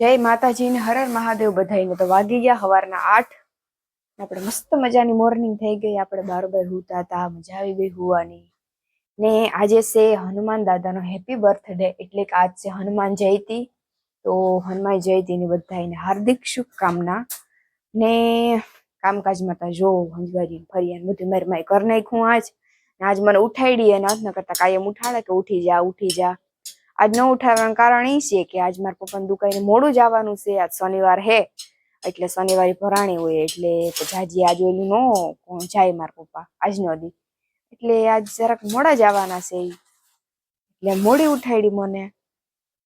જય માતાજી ને હર હર મહાદેવ બધાઈને તો વાગી ગયા સવારના આઠ. આપણે મસ્ત મજાની મોર્નિંગ થઈ ગઈ. આપણે બારોબાર હુતા હતા, મજા આવી ગઈ હુવાની. ને આજે છે હનુમાન દાદાનો હેપી બર્થડે એટલે કે આજ છે હનુમાન જયંતી. તો હનુમાન જયંતીની બધાને હાર્દિક શુભકામના. ને કામકાજમાં તો જો હંજવારી ફરિયાન બધું મારી માય કર નાખ્યું આજ. ને આજ મને ઉઠાડી અને ન કરતા કાયમ ઉઠાડે કે ઉઠી જા ઉઠી જા. આજ ન ઉઠાવવાનું કારણ એ છે કે આજ મારા પપ્પાને દુકાને મોડું જવાનું છે. આજ શનિવાર હે, એટલે શનિવારે ભરાણી હોય, એટલે જાજી આજ ઓલું નો જાય મારા પપ્પા આજનો દી. એટલે આજ જરાક મોડા જવાના છે એટલે મોડી ઉઠાડી મને.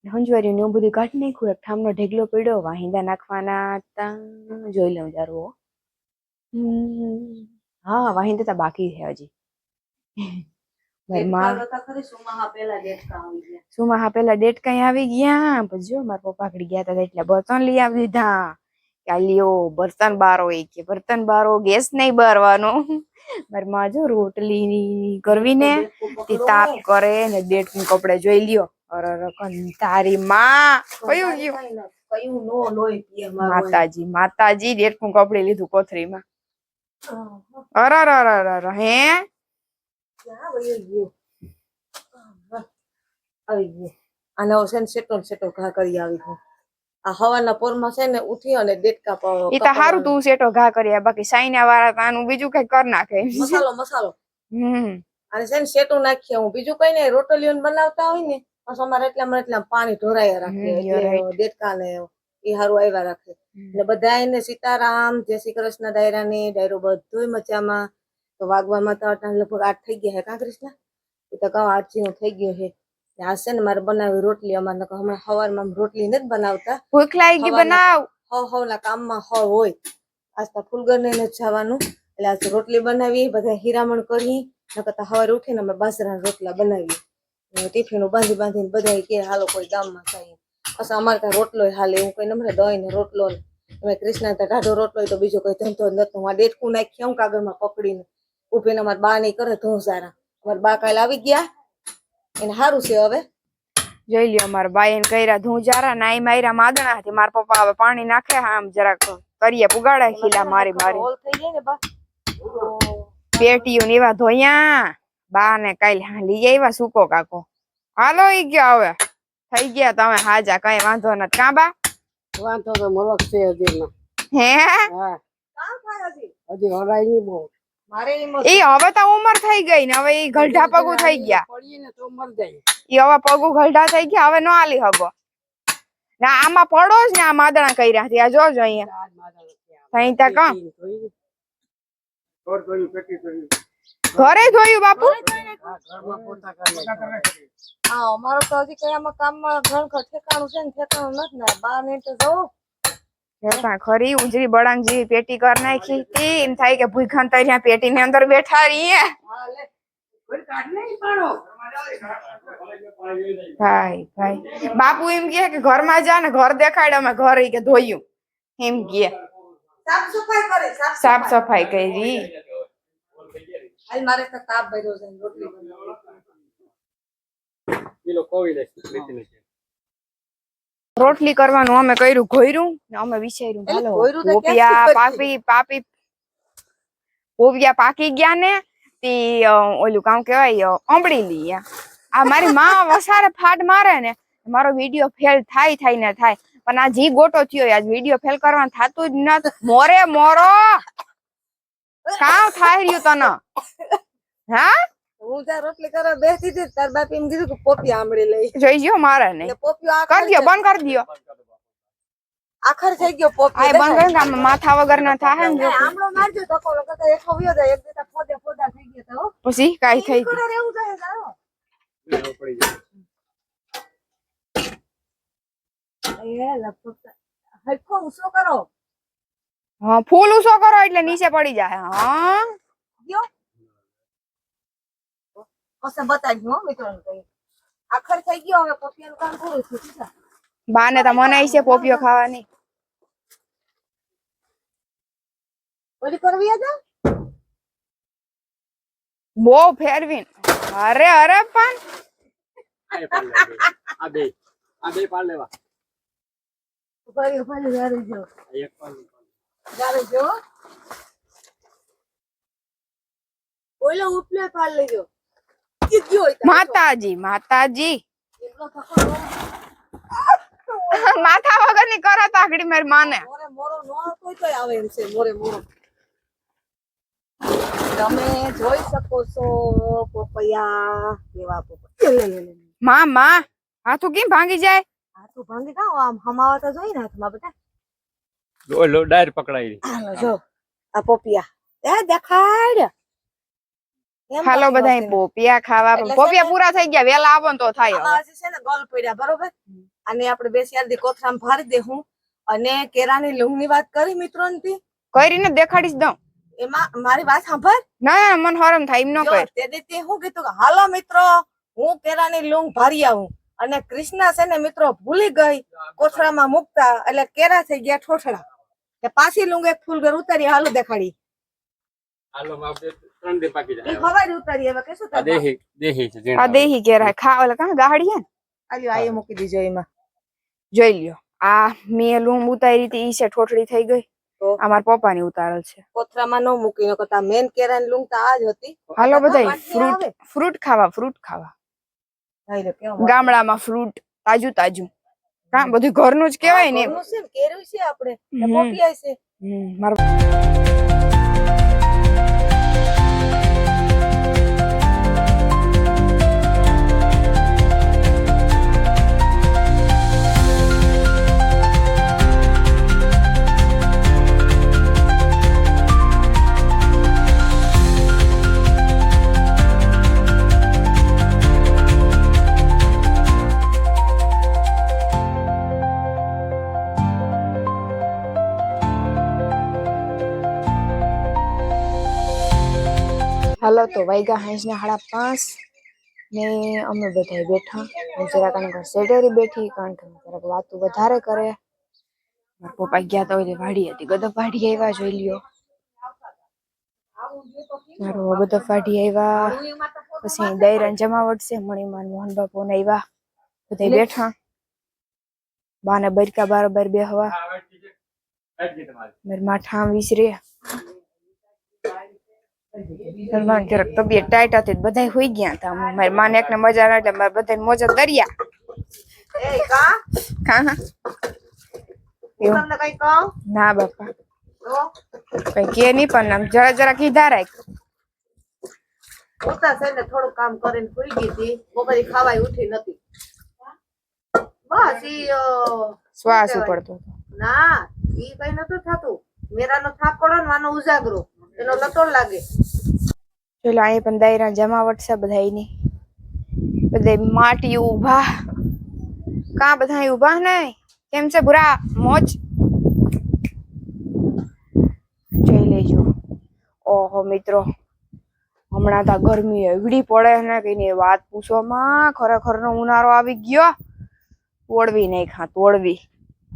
હંજવારી ને બધું કાઢી નાખ્યું, એક ઠામનો ઢેગલો પડ્યો, વાહિંદા નાખવાના હતા. જોઈ લઉં જારું હા, વાહિંદા તો બાકી છે હજી. માં પેલા ડેટ કઈ આવી ગયા. પછી જો મારા પપ્પા કડી ગયા હતા એટલે બર્તન લઈ આવી દીધા. કાલ્યો બર્તન બારો એ કે બર્તન બારો ગેસ નહીં બારવાનો. મારી માં જો રોટલી કરવી ને તે તાપ કરે ને ડેટનું કપડે જોઈ લ્યો. તારી માં કયું ગયું? કયું નો લોહી માતાજી માતાજી ડેટનું કપડે લીધું કોથરીમાં અરે અરે અરે હે? ક્યાં વયો ગયો આવી ગયો આને છે ને સેટો સેટો ઘા કરી આવી હું આ હવાના પોરમાં છે ને ઉઠી અને દેડકા પાવો એ તો હારું તું સેટો ઘા કર્યા બાકી સાઈના વાળા તો બીજું કઈ કર નાખે મસાલો મસાલો હમ અને છે ને સેટું નાખીએ હું બીજું કઈ નહીં રોટલીઓ બનાવતા હોય ને બસ અમારે એટલા એટલા પાણી ઢોરાયા રાખે દેડકા ને એ હારું આવ્યા રાખે એટલે બધા એને સીતારામ જય શ્રી કૃષ્ણ ડાયરા ને ડાયરો બધું મજામાં તો વાગવામાં તો લગભગ આઠ થઈ ગયા હે કા કૃષ્ણ? એ તો કહો આઠ જેવું થઈ ગયું હે. ને આ છે ને મારે બનાવી રોટલી અમારે હમણાં સવારમાં રોટલી નથી બનાવતા. ભૂખ લાગી બનાવ. હવ હવના કામમાં હવ હોય. આજ તો ફૂલગરને જ જવાનું. એટલે આજ રોટલી બનાવી બધા હીરામણ કરી નકર તો સવારે ઉઠીને અમે બાજરાના રોટલા બનાવીએ. ને ટિફિનો બાંધી બાંધીને બધા કે હાલો કોઈ ગામમાં જાય પછી અમારે ત્યાં રોટલો હાલે હું કઈ નમરે દહીં ને રોટલો અમે કૃષ્ણ ત્યાં ટાઢો રોટલો તો બીજો કોઈ ધંધો નતો હું આ ડેટકું નાખી હું કાગળમાં પકડીને. ઉભીને અમારા બા નહીં કરે ધોસારા અમારા બા કાલે આવી ગયા. એને સારું છે હવે. જોઈ લ્યો મારા બાઈ એને કર્યા ધૂંજારા નાઈ માર્યા માદણા હતી મારા પપ્પા હવે પાણી નાખે આમ જરાક કરીએ પુગાડે ખીલા મારી મારી. થઈ જાય ને બા. પેટીયું ને એવા ધોયા. બા ને કાલ લઈ આવ્યા સૂકો કાકો. હાલો ઈ ગયા હવે. થઈ ગયા તમે હાજા કઈ વાંધો નથી. કા બા? વાંધો તો મલક છે હજી હે? હજી હરાય નહીં બહુ. ઈ હવે તો ઉંમર થઈ ગઈ ને હવે એ ગલઢા પગું થઈ ગયા. પડીએ ને તો મર જાય. ઈ હવે પગું ગલઢા થઈ ગયા હવે નો આલી હગો. ના આમાં પડો જ ને આ માદણા કઈ રહ્યા આ જોજો અહીંયા. અહીં તા કામ. ઘરે જોયું બાપુ? હા, ઘરમાં પોતા કરી. નાખે. હા અમારો તો હજી કઈ આમાં કામમાં ઘણ ઘણ ઠેકાણું છે ને ઠેકાણું નથી ને. બાર મિનિટ જવું. ખરી ઉજરી બળાંગ જેવી પેટી કર નાખી. તી એમ થાય કે ભૂખન તર્યા પેટી ની અંદર બેઠા રહીએ. હા લે કોઈ કાઢ નહીં પાડો. ભાઈ ભાઈ. બાપુ એમ કહે કે ઘરમાં જા ને ઘર દેખાડ અમે ઘર કે ધોયું. એમ કહે. સાફ સફાઈ કરે. સાફ સાફ સફાઈ કરી હાલ મારે તો તાપ ભર્યો છે રોટલી રોટલી કરવાનું અમે કર્યું ઘોયરું ને અમે વિચાર્યું હાલો પોપિયા પાપી પાપી પોપિયા પાકી ગયા ને તે ઓલું કામ કેવાય અ, લઈ આ મારી માં વસારે ફાટ મારે ને મારો વીડિયો ફેલ થાય થાય ને થાય. પણ આ જી ગોટો થયો આજ વીડિયો ફેલ કરવાનું થાતું જ નત મોરે મોરો! કામ થાય રહ્યું તને. હા? હું ત્યાં રોટલી કરવા બેસી હતી તાર બાપી એમ કીધું કે પોપી આંબળી લઈ. જોઈ ગયો મારે નહીં પોપિયો કર બંધ કરી દ્યો. આખર થઈ ગયો પોપી એ બંધ કરી આમ માથા વગર ના થાય ને. જો. મારજો ધક્કો નકર તો હેઠો વયો જાય એક દીધા ફોદે ફોદા થઈ ગયા તો પછી કાઈ થઈ ગયું. કરે એવું થાય જાઓ. પડી જાય એ લગભગ હરખો ઊંચો કરો. હા ફૂલ ઉસો કરો એટલે નીચે પડી જાય. હા ગયો પછી બતાવી હો મિત્રો કઈ આખર થઈ ગયો હવે પોપિયાનું કામ પૂરું થયું? બાને તો મનાઈ છે પોપિયો ખાવાની. ઓલી કરવી હતા બહુ ફેરવીન. અરે અરે પણ. આ બે આ બે. પાડ લેવા. જારે જો. એક. જો. ઓલો ઉપલે પાડ લેજો. માતાજી માતાજી. માથા વગરની કરો તાકડી મારી માને. મોરે મોરો નો આવતો તોય આવે એમ છે મોરે મોરો. તમે જોઈ શકો છો પપૈયા કેવા પપૈયા. માં માં હાથું કેમ ભાંગી જાય? હાથું ભાંગી કાં? આમ હમાવતા જોઈ ને હાથમાં બધા. લો લો ડાયર પકડાઈ જો આ પોપિયા. એ દેખાડ. હાલો બધા પોપિયા ખાવા પોપિયા પૂરા થઈ ગયા વેલા આવો ને તો થાય હજી છે ને ગોલ પડ્યા બરોબર? અને આપણે બેસી ચાર દી કોથરામાં ભારી દેહું અને કેરાની લૂંગની વાત કરી મિત્રો કરીને દેખાડીશ દઉં. એમાં મારી વાત સાંભળ. ના મન હરમ થાય એમ ન કર. તે દી હું કીધું કે હાલો મિત્રો હું કેરાની લૂંગ ભરી આવું. અને કૃષ્ણા છે ને મિત્રો ભૂલી ગઈ કોથળામાં મૂકતા એટલે કેરા થઈ ગયા ઠોઠડા પાછી લૂંગ એક ફૂલ ઘર ઉતારી હાલો દેખાડી. હાલો ત્રણ દે પાકી જાય. હવારી ઉતારી હવે કશું આ દેહી દેહી છે આ દેહી કેરા ખા ઓલા કાં ગાડી હે આલ્યો આ મૂકી દીજો એમાં. જોઈ લ્યો. આ મેં લૂમ ઉતારી હતી ઈ છે ઠોઠડી થઈ ગઈ. આ મારા પપ્પાની ઉતારેલ છે. કોથળામાં ન મૂકી નકર તા મેન કેરાની લૂંગ તો આ જ હતી. હાલો તો બધા ફ્રૂટ ફ્રૂટ ખાવા ફ્રૂટ ખાવા. ગામડામાં ફ્રૂટ તાજું તાજું કા બધું ઘરનું જ કહેવાય ને કેરું છે આપણે. ને છે. મારા હાલો તો વાગ્યા હાંસના સાડા પાંચ ને અમે બધા બેઠા. હું જરાક આને સેટરી બેઠી કારણ કે જરાક વાતું વધારે કરે. મારા પપ્પા ગયા તો એટલે વાડી હતી ગદપ વાડી આવ્યા જોઈ લ્યો. મારો બધા વાડી આવ્યા પછી દૈરન જમાવટ છે મણીમાન મોહન બાપુ ને આવ્યા બધા બેઠા. બાને બરકા બારોબાર બેહવા. મારી માઠા વિસરે. મારી જરાક તબિયત ટાઈટ હતી બધા બધાય હોઈ ગયા હતા મારી માને એકને મજા ના એટલે મારે બધાને મોજા દરિયા. હા હા. ના બાપા. કઈ કે નહીં પણ આમ જરા જરા કીધા રાખ. ઉતા છે ને થોડું કામ કરીને સુઈ ગઈ હતી. બપોરે ખાવાય ઉઠી નથી બસ ઈ શ્વાસ? ઉપડતો ના ઈ કઈ નતું થતું. મેરાનો થાક પડો ને વાનો ઉજાગરો. એનો લટો લાગે. ચલો અહીંયા પણ દાયરા જમાવટ છે બધાયની. બધા માટી ઊભા કા બધા ઊભા ને? કેમ છે બુરા મોજ? જોઈ લેજો. ઓહો, મિત્રો. હમણાં તો ગરમી એવડી પડે ને કઈ વાત પૂછવામાં ખરેખર નો ઉનાળો આવી ગયો. તોડવી નહીં ખા તોડવી.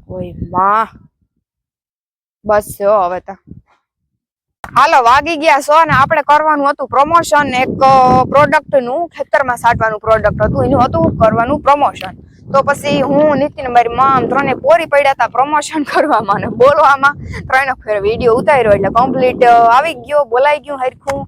ઓયમાં. બસ હવે તો. હાલો, વાગી ગયા સો ને આપણે કરવાનું હતું પ્રમોશન એક પ્રોડક્ટનું ખેતરમાં સાટવાનું પ્રોડક્ટ હતું. એનું હતું કરવાનું પ્રમોશન તો પછી હું, નીતિન મારી મામ ત્રણે પોરી પડ્યા હતા પ્રમોશન કરવામાં ને બોલવામાં. ત્રણે ફેર વીડિયો ઉતાર્યો એટલે કમ્પ્લીટ આવી ગયો, બોલાઈ ગયું હરખું.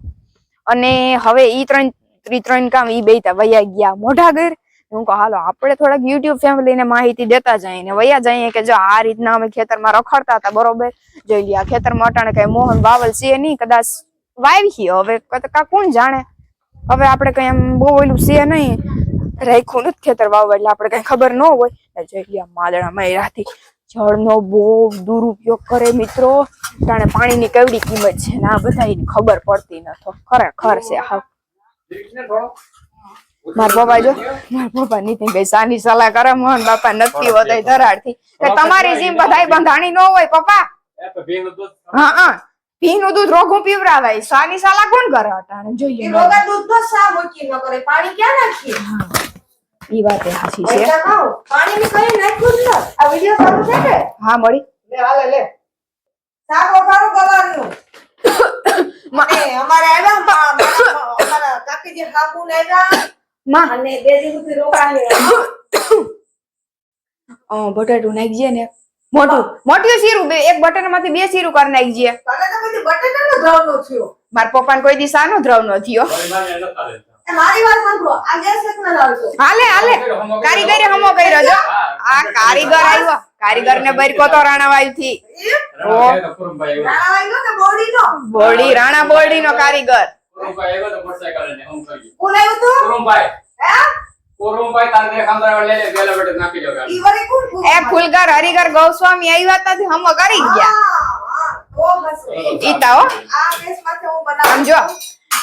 અને હવે ઈ ત્રણ ઈ ત્રણ કામ ઈ બેતા વયા ગયા મોઢાગર હું કહું, હાલો, આપણે થોડાક યુટ્યુબ ફેમિલીને માહિતી દેતા જઈએ ને વયા જઈએ કે જો આ રીતના અમે ખેતરમાં રખડતા હતા, બરોબર? જોઈ લ્યા ખેતરમાં અટાણે કઈ મોહન બાવલ છે નહીં, કદાચ વાવી હવે, કા કોણ જાણે? હવે આપણે કઈ એમ બહુ ઓલું છે નહીં, રાખ્યું નથી ખેતર વાવવા, એટલે આપણે કઈ ખબર ન હોય. જોઈ લ્યા માદળા મયરાથી જળનો બહુ દુરુપયોગ કરે મિત્રો. જાણે પાણીની કેવડી કિંમત છે ને બધા ખબર પડતી નથી ખરેખર છે, હા. મારા પપ્પા જો મારા પપ્પા નીતિન ભાઈ સાની સલાહ કરે મોહન બાપા નક્કી હોતા ધરાડથી તમારી જીમ બધાય બંધાણી ન હોય પપ્પા. હા હા. ભીનું દૂધ રોગું પીવરાવાય. સાની સલાહ કોણ કરે? અટાણે જોઈએ. રોગા દૂધ તો સા મૂકી ન કરે. પાણી ક્યાં નાખીએ? ઈ વાત એ સાચી છે. પાણી ની કઈ નાખ્યું જ ન. આ વિડિયો સારું છે કે? હા મળી. લે હાલે લે. શાક વઘારું કરવાનું. અમારે આવ્યા અમારા કાકીજી હાકુ ને આવ્યા. અને બે દિવસથી રોકાય બટાટું નાખજે ને. મોટું. મોટું શીરું બે એક બટનમાંથી બે શીરું કરી નાખજે મારા પપ્પાને કોઈ દી સાનો દ્રવ નો થયો. મારે વાત સાંભળો. આ ગેસ લાવજો. હાલે હાલે. કારીગરે હમો કર્યો. જો. આ કારીગર આવ્યો. કારીગર ને બરકો તો રાણાવાયુ થી બોડી રાણા બોરડી નો કારીગર. કુરુમભાઈ આવ્યો હું કર્યું. કોણ આવ્યું તું? કુરુમભાઈ હે? કુરુમભાઈ તારે દેખ અંદર લે લે પેલા બેટે નાખી દો ગાડી. ઈ કોણ કોણ? એ ફૂલગર હરિગર ગૌસ્વામી આવ્યા તા હમ કરી ગયા. હા, હા, તો હશે. ઈ હો. આ ગેસ માથે હું બનાવું આમ જો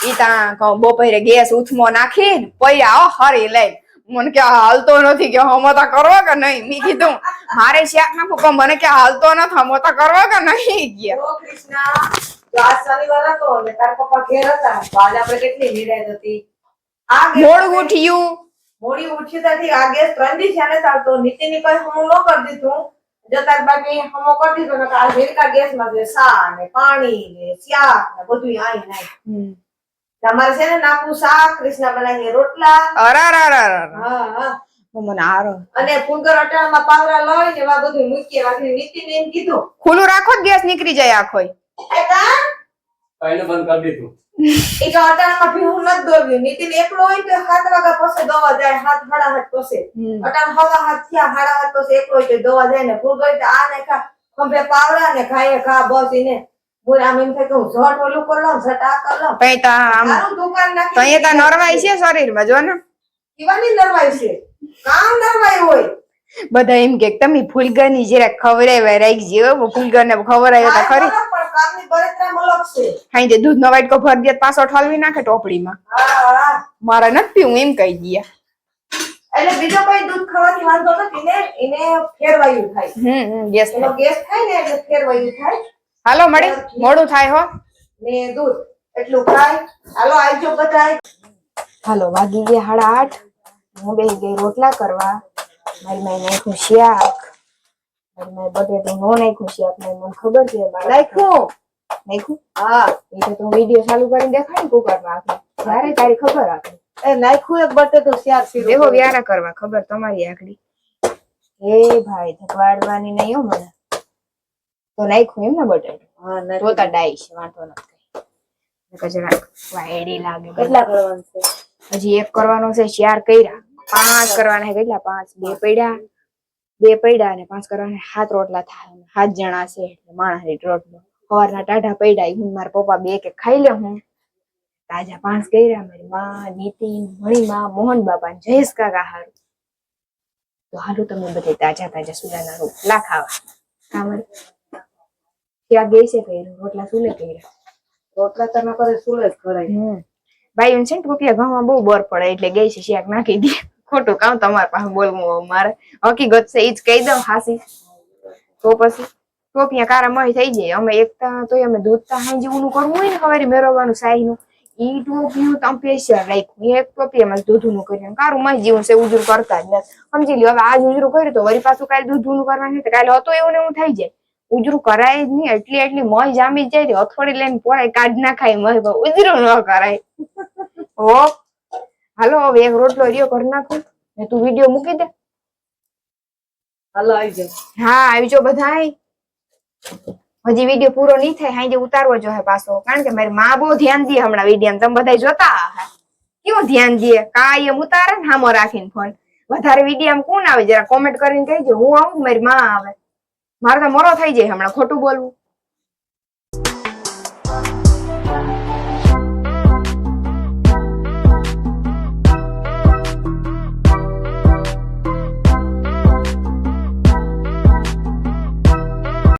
ઈ તા કહું બપોરે ગેસ ઉથમો નાખીને પૈયા હો હરી લઈ મને કે આ હાલતો નથી. કે હમતા કરવો કે નહીં? મેં કીધું મારે શાક નાખું પણ મને કે હાલતો નથી હમતા કરવો કે નહીં? ગયા. ઓ કૃષ્ણા. તો આજ શનિવાર હતો ને તારા પપ્પા ઘેર હતા. તો આજે આપણે કેટલી નિરાયત હતી. આ મોડું ઉઠ્યું. મોડી ઉઠી ત્યાંથી આ ગેસ ત્રણ છે ને ન કરી દીધું. જો તાર બાકી હમો કરી દીધો ને આ વેરકા ગેસમાં છે સા ને પાણી ને શાક ને બધું આઈ નાય. તમારે છે ને નાખવું શાક કૃષ્ણા બનાવીને રોટલા. અરાર અરાર અરાર. હા. હા મને હારો અને ફૂલગર અટાણામાં પાવરા લઈને એવા બધું મૂકીએ. બાકી નીતિને એમ કીધું. ખુલ્લું રાખો ગેસ નીકળી જાય આખોય. એ કાં? ભાઈને બંધ કરી દીધું. એ કે અટાણામાં ભીહું નથી દોર્યું. નીતિન એકલો હોય તો સાત વાગ્યા પછી દવા જાય હાથ હાડા હાથ પછી. અટાણ હવા હાથ થયા હાડા હાથ પછી એકલો હોય તો દવા જાય ને ફૂલ ગઈ તો આ ને ખા ખંભે પાવડા ને ખાય ખા બસ ઈને બોલ આમ એમ થાય કે હું ઝટ ઓલું કરી લઉં ઝટ આ કરી લઉં. તઈ તા આમ દુકાન નાખી તઈ તા નરવાઈ છે શરીરમાં જો ને. દીવાની નરવાઈ છે. કામ નરવાઈ હોય. બધા એમ કે તમે ફૂલગરની જરા ખવડાવ્યા રાખજે ફૂલગર ને ખવડાવ્યો તો ખરી. કામની બળતરા મલક છે. હાઈ જે દૂધ નો વાટકો ભર દે પાછો ઠલવી નાખે ટોપડીમાં. હા હા. મારે નથી પીવું એમ કહી ગયા. એટલે બીજો કોઈ દૂધ ખાવાથી વાંધો નથી ને એને ફેરવાયું થાય. હમ હમ ગેસ એનો ગેસ થાય ને એટલે ફેરવાયું થાય. હાલો મળી. મોડું થાય હો. ને દૂધ એટલું ખાય. હાલો આવજો બધાય. હાલો વાગી ગયા સાડા આઠ. હું બે ગઈ રોટલા કરવા. મારી માઈ નાખ્યું મારી માઈ બટેટું નો નાખ્યું શાક ને મને ખબર છે નાખ્યું? નાખ્યું? હા. એ તો તું વીડિયો ચાલુ કરીને દેખાડી કુકરમાં આખી. ત્યારે તારી ખબર આપે એ નાખ્યું એક બટેટું શાક સી દેવો વ્યારા કરવા ખબર તમારી આકડી એ ભાઈ ધકવાડવાની નહીં હો મને. તો નાખ્યું એમ ને બટે હા તો નાખ્યું. ડાઈ છે વાંધો નથી કઈ જરાક વાયડી લાગે. કેટલા કરવાનું છે? હજી એક કરવાનો છે ચાર કર્યા. પાંચ કરવાના છે કેટલા? પાંચ. બે પડ્યા. બે પડ્યા અને પાંચ કરવાના સાત રોટલા થાય. સાત જણા છે એટલે માણસ રોટલો. સવારના ટાઢા પડ્યા. હું મારા પપ્પા બે કે ખાઈ લે હું. તાજા પાંચ કર્યા. મારી માં નીતિન મણીમાં મોહન બાપા ને જયેશ કાકા હારું. તો હારું તમે બધે તાજા તાજા સુલાના રોટલા ખાવા. કામર ત્યાં ગઈ છે કર્યું રોટલા સુલે કર્યા. રોટલા તમે કરે સુલે જ કરાય ભાઈ છે ને રૂપિયા ઘઉંમાં બહુ બર પડે એટલે ગઈ છે શાક નાખી દે. ખોટું કામ તમારે પાસે બોલવું મારે. હકીકત છે એ જ કહી દઉં હાસી. તો પછી ટોપિયા કારા મય થઈ જાય. અમે એકતા તો અમે દૂધતા હાઈ જેવું કરવું હોય ને સવારે મેળવવાનું સાઈ નું ઈ ટોપિયું તમ પેશિયલ રાખ્યું. એક ટોપી જ દૂધનું કર્યું. કારું મય જેવું છે, ઉજરું કરતા જ નથી. સમજી લ્યો, હવે આજ ઉજરું કર્યું તો વળી પાછું કાલે દૂધનું કરવાનું તો કાલે હતો એવું ને એવું થઈ જાય. ઉજરું કરાય જ નહીં, એટલી એટલી મય જામી જાય તો લઈને પોરાય કાઢ નાખાય મય. પણ ઉજરું ન કરાય. હો હાલો હવે એક રોટલો રહ્યો કરી નાખું. ને તું વીડિયો મૂકી દે. હાલો આવજો હા આવી જાવ બધા હજી વીડિયો પૂરો નહીં થાય હાઈ ઉતારવો જો હે પાછો. કારણ કે મારી માં બહુ ધ્યાન દે હમણાં વીડિયો તમે બધા જોતા હા કેવું ધ્યાન દે? કાયમ ઉતારે ને હામો રાખીને ફોન વધારે વીડિયો કોણ આવે? જરા કોમેન્ટ કરીને કહેજે હું આવું મારી માં આવે. મારે તો મરો થઈ જાય હમણાં ખોટું બોલવું.